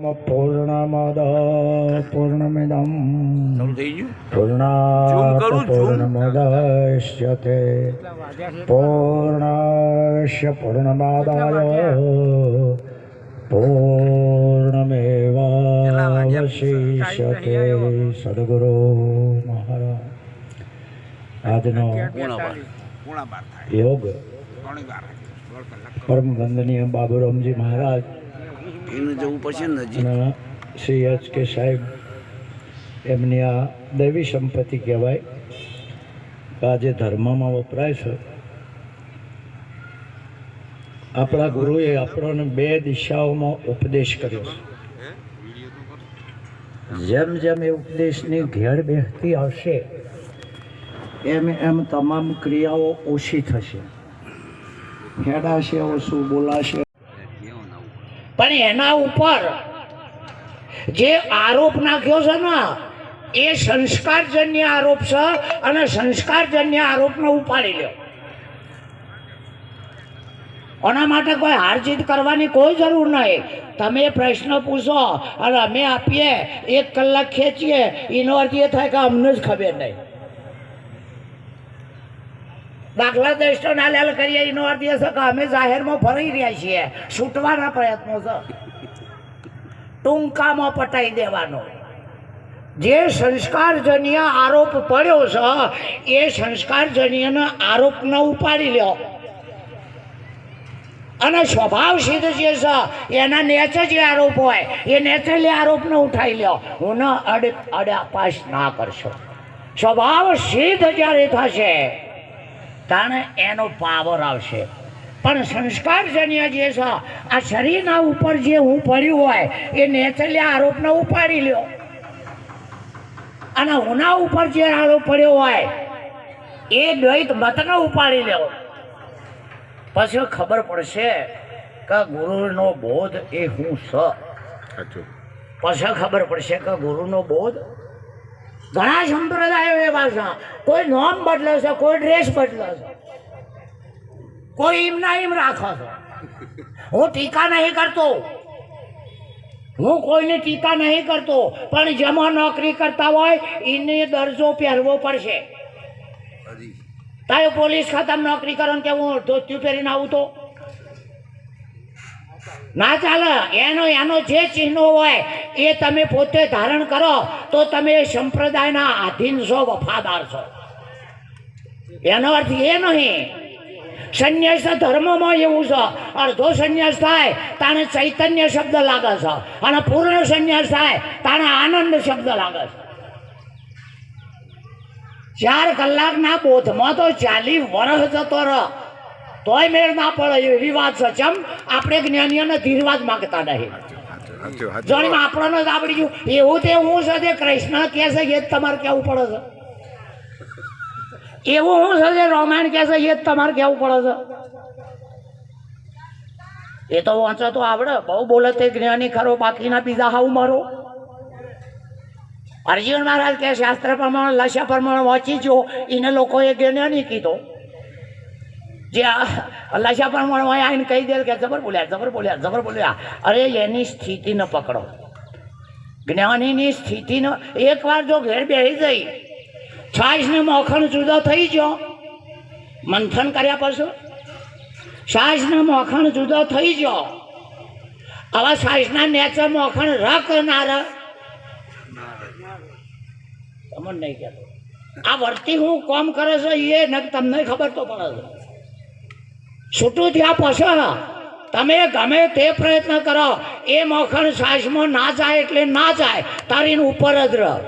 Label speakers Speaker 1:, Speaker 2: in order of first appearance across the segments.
Speaker 1: પૂર્ણમદ પૂર્ણમિદમ
Speaker 2: ચાલુ થઈ ગયું
Speaker 1: પૂર્ણાત
Speaker 2: Zoom કરું, zoom.
Speaker 1: પૂર્ણમદશ્યતે પૂર્ણસ્ય પૂર્ણમાદાય પૂર્ણમેવાવશિષ્યતે સદગુરુ મહારાજ આજનો
Speaker 2: પૂણા બાર પૂણા બાર થાય
Speaker 1: યોગ
Speaker 2: ત્રણેય બાર દોઢ કલાક
Speaker 1: પરમ વંદનીય બાબુરામજી મહારાજ
Speaker 2: એને જવું પડશે
Speaker 1: નજીક શ્રી એચ કે સાહેબ એમની આ દૈવી સંપત્તિ કહેવાય આજે ધર્મમાં વપરાય છે, આપણા ગુરુએ આપણને બે દિશાઓમાં ઉપદેશ કર્યો છે. જેમ જેમ એ ઉપદેશની ઘેર બેસતી આવશે, એમ એમ તમામ ક્રિયાઓ ઓછી થશે. હેડાશે, ઓછું બોલાશે. પણ એના ઉપર જે આરોપ નાખ્યો છે ને, એ સંસ્કારજન્ય આરોપ છે અને સંસ્કારજન્ય આરોપને ઉપાડી લ્યો. કોના માટે કોઈ હારજીત કરવાની કોઈ જરૂર નહીં. તમે પ્રશ્ન પૂછો અને અમે આપીએ, એક કલાક ખેંચીએ, એનો અર્થ એ થાય કે અમને જ ખબર નહીં. દાખલા દ્રષ્ટો ના લેલ કરીએ, એનો અર્થ એ છે કે અમે જાહેરમાં ફરી રહ્યા છીએ. છૂટવાના પ્રયત્નો છે. ટૂંકામાં પટાઈ દેવાનો. જે સંસ્કારજન્ય આરોપ પડ્યો છે, એ સંસ્કારજન્ય આરોપને ઉપાડી લ્યો. અને સ્વભાવ સિદ્ધ જે છે, એના નેચે જે આરોપ હોય, એ નેચરલી આરોપને ઉઠાઈ લ્યો. હું અડ, અડાપાસ ના કરશો. સ્વભાવ સિદ્ધ જ્યારે થશે તાણે એનો પાવર આવશે. પણ સંસ્કારજન્ય જે છે આ શરીરના ઉપર જે હું પડ્યું હોય એ નેચરલી આરોપને ઉપાડી લ્યો. અને હુના ઉપર જે આરોપ પડ્યો હોય એ દ્વૈત મતને ઉપાડી લ્યો. પછી ખબર પડશે કે ગુરુનો બોધ એ હું સ.
Speaker 2: સાચું.
Speaker 1: પછી ખબર પડશે કે ગુરુનો બોધ ઘણા સંપ્રદાયો એવા છે. કોઈ નોમ બદલે છે કોઈ ડ્રેસ બદલે છે. કોઈ એમના એમ રાખે છે. હું ટીકા નહીં કરતો. હું કોઈને ટીકા નહીં કરતો. પણ જેમાં નોકરી કરતા હોય એને દરજ્જો પહેરવો પડશે. તારે પોલીસ ખાતામાં નોકરી કરો ને કે હું ધોત્યું પહેરીને આવું તો ના ચાલે, એનો એનો જે ચિહ્નો હોય, એ તમે પોતે ધારણ કરો, તો તમે સંપ્રદાયના આધીન છો, વફાદાર છો. એનો અર્થ એ નહીં. સંન્યાસ ધર્મમાં એવું છે. અડધો સંન્યાસ થાય, તાણે ચૈતન્ય શબ્દ લાગે છે. અને પૂર્ણ સંન્યાસ થાય, તાણે આનંદ શબ્દ લાગે છે. ચાર કલાકના બોધમાં તો ચાલી વર્ષ જતો રહ તોય મેળ ના પડે એ વાત છે. ચમ? આપણે જ્ઞાનીઓને ધીરવાજ માંગતા નહીં. જોણીમાં આપણને જ આવડી ગયું. એવું તે હું છે તે કૃષ્ણ કહે છે એ જ તમારે કહેવું પડે છે. એવું હું છે જે રોમાયણ કહે છે એ જ તમારે કહેવું પડે છે. એ તો વાંચો તો આવડે. બહુ બોલે તે જ્ઞાની ખરો બાકીના બીજા હાવ મારો. અર્જુન મહારાજ કે શાસ્ત્ર પ્રમાણે લસ્ય પ્રમાણે વાંચી જો. એને લોકોએ જ્ઞાની કીધો. જે લશા પણ હોય આઈને કહી દે કે જબર બોલ્યા જબર બોલ્યા જબર બોલ્યા. અરે એની સ્થિતિને પકડો. જ્ઞાનીની સ્થિતિનો એકવાર જો ઘેર બેસી જઈ, છાશને મોખણ જુદો થઈ ગયો. મંથન કર્યા પછી છાશને મોખણ જુદો થઈ ગયો. આવા છાશના નેચર મોખણ રક ના તમને નહીં કહેતો. આ વર્તી હું કોમ કરે છે એ તમને ખબર તો પડે છે. છૂટું થયા પછી તમે ગમે તે પ્રયત્ન કરો, એ મોખણ સાસમાં ના જાય એટલે ના જાય. તારીન ઉપર જ રહ.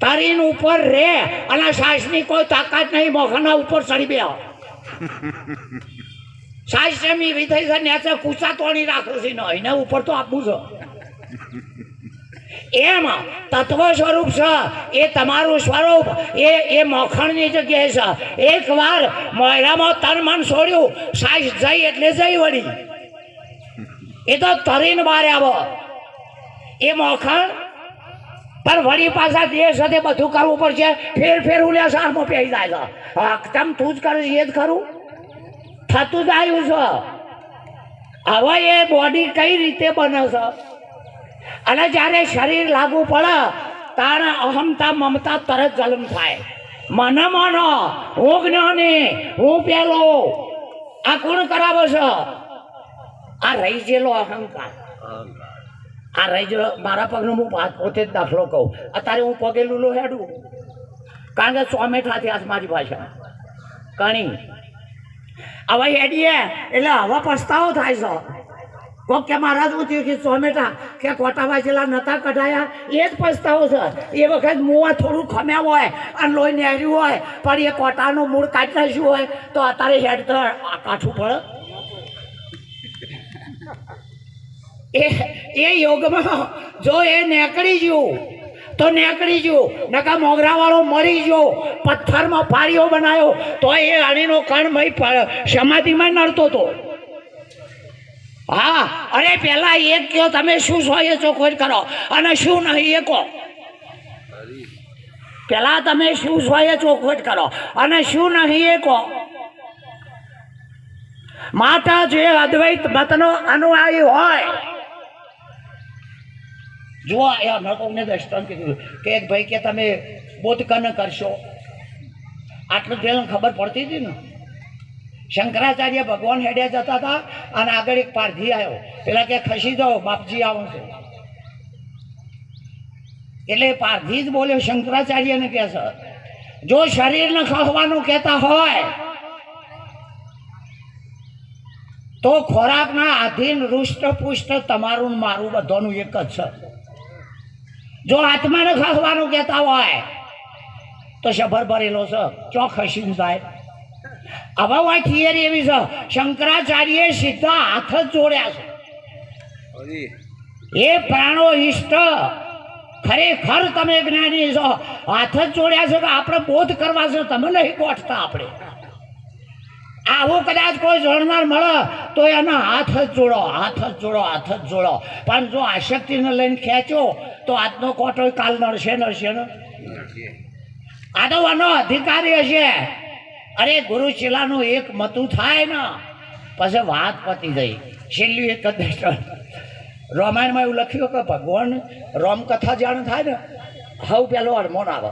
Speaker 1: તારીન ઉપર રે અને સાસની કોઈ તાકાત નહીં, મોખણના ઉપર ચડી બે સાસ એમ થઈ છે ને કૂચા તોડી રાખું છે. ને એને ઉપર તો આપવું છે. એમ તત્વ સ્વરૂપ છે. એ તમારું સ્વરૂપ, એ એ મોખણની જગ્યાએ છે. એકવાર મોયરામાં તન મન છોડ્યું સાઈઝ જઈ એટલે જઈ વળી. એ તો તરીને બહાર આવો. એ મોખણ, પણ વળી પાછા દેહ સાથે બધું કરવું પડશે. ફેર ફેર ઉલ્યા સારમાં પહેરી જાય છે. તમ તું જ કરું એ જ ખરું. થતું જ આવ્યું છે. હવે એ બોડી કઈ રીતે બને છે? અને જ્યારે શરીર લાગુ પડે, તારે અહમતા મમતા તરત જલમ થાય. મને માનો, હું જ્ઞાની, હું પેલો. આ કોણ કરાવે છે? આ રહી ગયેલો અહંકાર. આ રહી ગયેલો, મારા પગનો હું પોતે જ દાખલો કહું. અત્યારે હું પગે લૂલો હેડું. કારણ કે ચોમેઠા થયા મારી ભાષા. કણી. હવે હેડીએ, એટલે હવે પસ્તાવો થાય છે. કે મારા શું થયું કે ચોમેટા કે કોટાવા જેલા નતા કઢાયા? એ જ પસ્તાવો છે. એ વખત મોવા થોડું ખમ્યા હોય અને લોહી નેર્યું હોય, પણ એ કોટાનું મૂળ કાઢી નાખ્યું હોય, તો અત્યારે હેડ તો કાઠું પડે. એ એ યોગમાં જો એ નેકળી ગયું, તો નેકળી ગયું. નકા મોગરાવાળો મરી ગયો. પથ્થરમાં ફાળીઓ બનાવ્યો તો એ અણીનો કણ ભાઈ સમાધિમાં નડતો હતો હા, અરે પેલા એક કયો તમે શું છો એ કરો. અને શું નહીં, એ કહો. પેલા તમે શું છો એ કરો. અને શું નહીં, એ માતા જે અદ્વૈત મતનો અનુયાયી હોય, જુઓ, એ તમને દ્રષ્ટાંત કીધું કે એક ભાઈ કે તમે બોધકન કરશો. આટલું પહેલાં ખબર પડતી હતી ને? શંકરાચાર્ય ભગવાન હેડે જતા હતા અને આગળ એક પારધી આવ્યો. પેલા કે, ખસી જાઓ, બાપજી આવો છે. એટલે પારધી જ બોલ્યો, શંકરાચાર્યને કહે છે, જો શરીરને ખાવાનું કહેતા હોય, તો ખોરાકના આધીન રુષ્ટ પુષ્ટ તમારું મારું બધાનું એક જ છે. જો આત્માને ખાવાનું કહેતા હોય, તો શભર ભરેલો છે. ચો ખસીને જાય. હવે આ થિયરી એવી છે. શંકરાચાર્ય સીધા હાથ જ જોડ્યા છે. એ પ્રાણો ઈષ્ટ ખરેખર તમે જ્ઞાની છો. હાથ જ જોડ્યા છે કે આપણે બોધ કરવા છે તમે નહીં ગોઠતા આપણે. આવું કદાચ કોઈ જોડનાર મળે તો એનો હાથ જ જોડો હાથ જ જોડો હાથ જ જોડો. પણ જો આશક્તિને લઈને ખેંચો તો આજનો કોટો કાલ નડશે નડશે ને આ તો આનો અધિકારી હશે. અરે ગુરુ ચેલાનું એક મતું થાય ને પછી વાત પતી ગઈ. છેલ્લી એક જ રામાયણમાં એવું લખ્યું કે ભગવાન રોમકથા જાણ થાય ને હવ પેલો હરમોન આવે.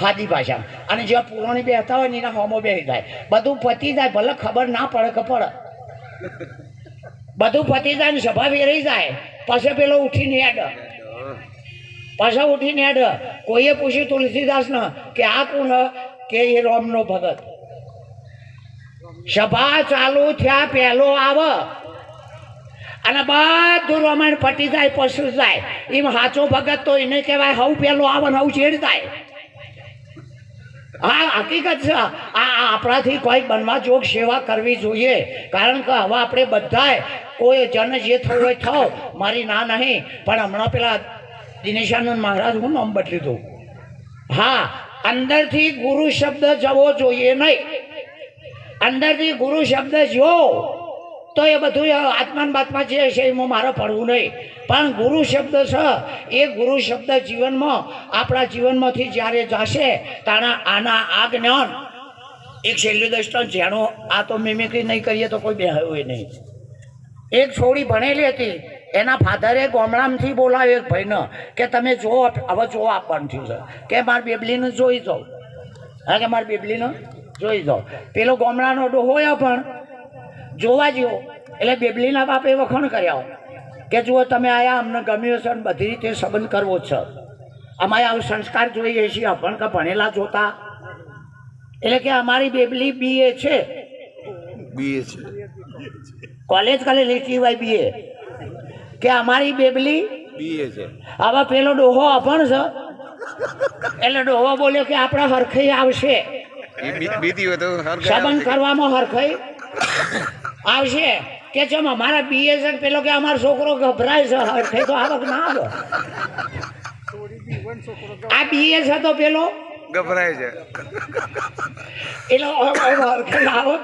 Speaker 1: હાદી ભાષા અને જ્યાં પુરાણી બેહતા હોય ને એના હોમો બેસી જાય. બધું પતી જાય ભલે ખબર ના પડે કે પડે. બધું પતી જાય ને સભા વેરાઈ જાય. પછી પેલો ઉઠીને હેડ. પાછા ઉઠીને હેડ. કોઈએ પૂછ્યું તુલસીદાસને કે આ કોણ? કે એ રોમનો ભગત. સભા ચાલુ થયા, પહેલો આવ. અને બધું રોમણ પટી જાય પશુ જાય. એમ સાચો ભગત તો એને કહેવાય, હવ પહેલો આવે ને હવ ચેડ જાય. હા, હકીકત છે. આ આ આપણાથી કોઈ બનવા જોગ સેવા કરવી જોઈએ. કારણ કે હવે આપણે બધાએ કોઈ જન જે થવું હોય થાવ, મારી ના નહીં. પણ હમણાં પેલા દિનેશાનંદ મહારાજ હું નામ બદલી દઉં. હા અંદરથી ગુરુ શબ્દ જવો જોઈએ નહીં. અંદરથી ગુરુ શબ્દ જો તો એ બધું આત્માન બાત્મા જે છે એમાં મારે પડવું નહીં. પણ ગુરુ શબ્દ છે, એ ગુરુ શબ્દ જીવનમાં, આપણા જીવનમાંથી જ્યારે જશે તાણા આના આ જ્ઞાન એક છેલ્લું દ્રષ્ટાંત, જેનો આ તો મિમિક્રી નહીં કરીએ તો કોઈ બેહાયું નહીં. એક છોડી ભણેલી હતી એના ફાધરે ગામડામાંથી બોલાવ્યો એક ભાઈને કે તમે જો હવે જો આપવાનું થયું છે. કે મારી બેબલીને જોઈ જાઓ. હા કે મારી બેબલીને જોઈ જાઓ. પેલો ગામડાનો ડોહોયો પણ જોવા જેવો એટલે બેબલીના બાપે વખાણ કર્યા. કે જુઓ તમે આયા અમને ગમ્યું છે અને બધી રીતે સંબંધ કરવો છે. અમારે આવો સંસ્કાર જોઈએ છીએ અભણ કે ભણેલા જોતા. એટલે કે અમારી બેબલી બીએ છે.
Speaker 2: બીએ છે.
Speaker 1: કોલેજ વાય બીએ કે અમારી બેબલી
Speaker 2: બીએ છે.
Speaker 1: હવે પેલો ડોહો આપણ છે. એટલે ડોહો બોલ્યો કે આપણા હરખઈ આવશે. સંબંધ કરવામાં હરખઈ આવશે. કે ચમ અમારા બીએ છે પેલો કે અમારો છોકરો ગભરાય છે હરખઈ તો આવક ના આવે. આ બીએ છે તો પેલો?
Speaker 2: ગભરાય છે.
Speaker 1: એટલે આવે.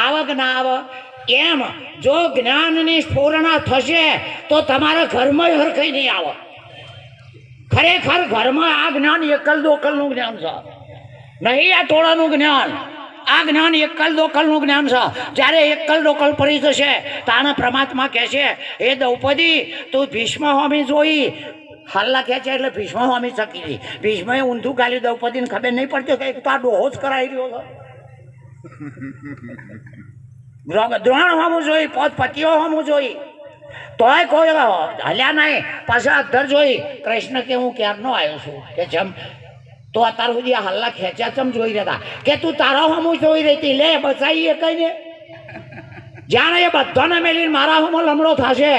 Speaker 1: આવક ના આવે. એમ જો જ્ઞાનની સ્ફૂર્ણા થશે, તો તમારા ઘરમાં હરખાઈ નહીં આવે. ખરેખર ઘરમાં આ જ્ઞાન એકલ દોકલનું જ્ઞાન છે. નહીં આ ટોળાનું જ્ઞાન. આ જ્ઞાન એકલ દોકલનું જ્ઞાન છે. જ્યારે એકલ દોકલ પડી જશે, તાણે પરમાત્મા કહે છે એ દ્રૌપદી, તું ભીષ્મ હોમી જોઈ હાલ્લા છે એટલે ભીષ્મ હોમી ચકી હતી ભીષ્મએ ઊંધું ગાલ્યું દ્રૌપદીને ખબર નહીં પડતી કે તો આ ડોહો જ કરાવી રહ્યો છે. દ્રોણ હોવું જોઈએ જોઈ પોત પતિઓ હોમું જોઈ તોય કોઈ હલ્યા નહીં, પાછા અધર જોઈ, કૃષ્ણ કે હું ક્યારનો આવ્યો છું? કે જેમ તો અત્યાર સુધી આ હલ્લા ખેંચ્યા ચમ જોઈ રહ્યા કે તું તારા હમું જોઈ રહી હતી લે બચાવી એ કઈ ને જાણે એ બધાને મેલીને મારા હમો લમડો થશે.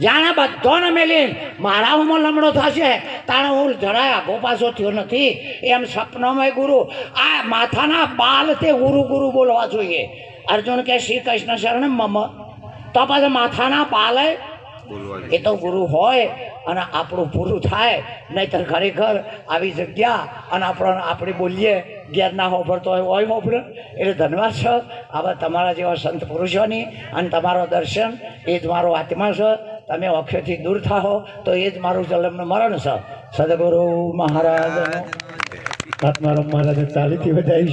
Speaker 1: જાણે બધાને મેલીને મારા હમો લમડો થશે. તાણે હું જરાય પાછો થયો નથી. એમ સપનોમય ગુરુ આ માથાના બાલ તે ગુરુ ગુરુ બોલવા જોઈએ. અર્જુન કે શ્રી કૃષ્ણ શરણ મમ. તો પાછા માથાના બાલે એ તો ગુરુ હોય અને આપણું પૂરું થાય. નહીતર ખરેખર આવી જગ્યા અને આપણને આપણે બોલીએ ઘેર ના હોય હોય હોભરે એટલે ધન્યવાદ છે. આવા તમારા જેવા સંત પુરુષોની અને તમારો દર્શન એ જ મારો આત્મા છે. તમે અક્ષયથી દૂર થાઓ તો એ જ મારું જલમનું મરણ છે સદગુરુ મહારાજ. આત્મારામ મહારાજે તાલીથી વધાવી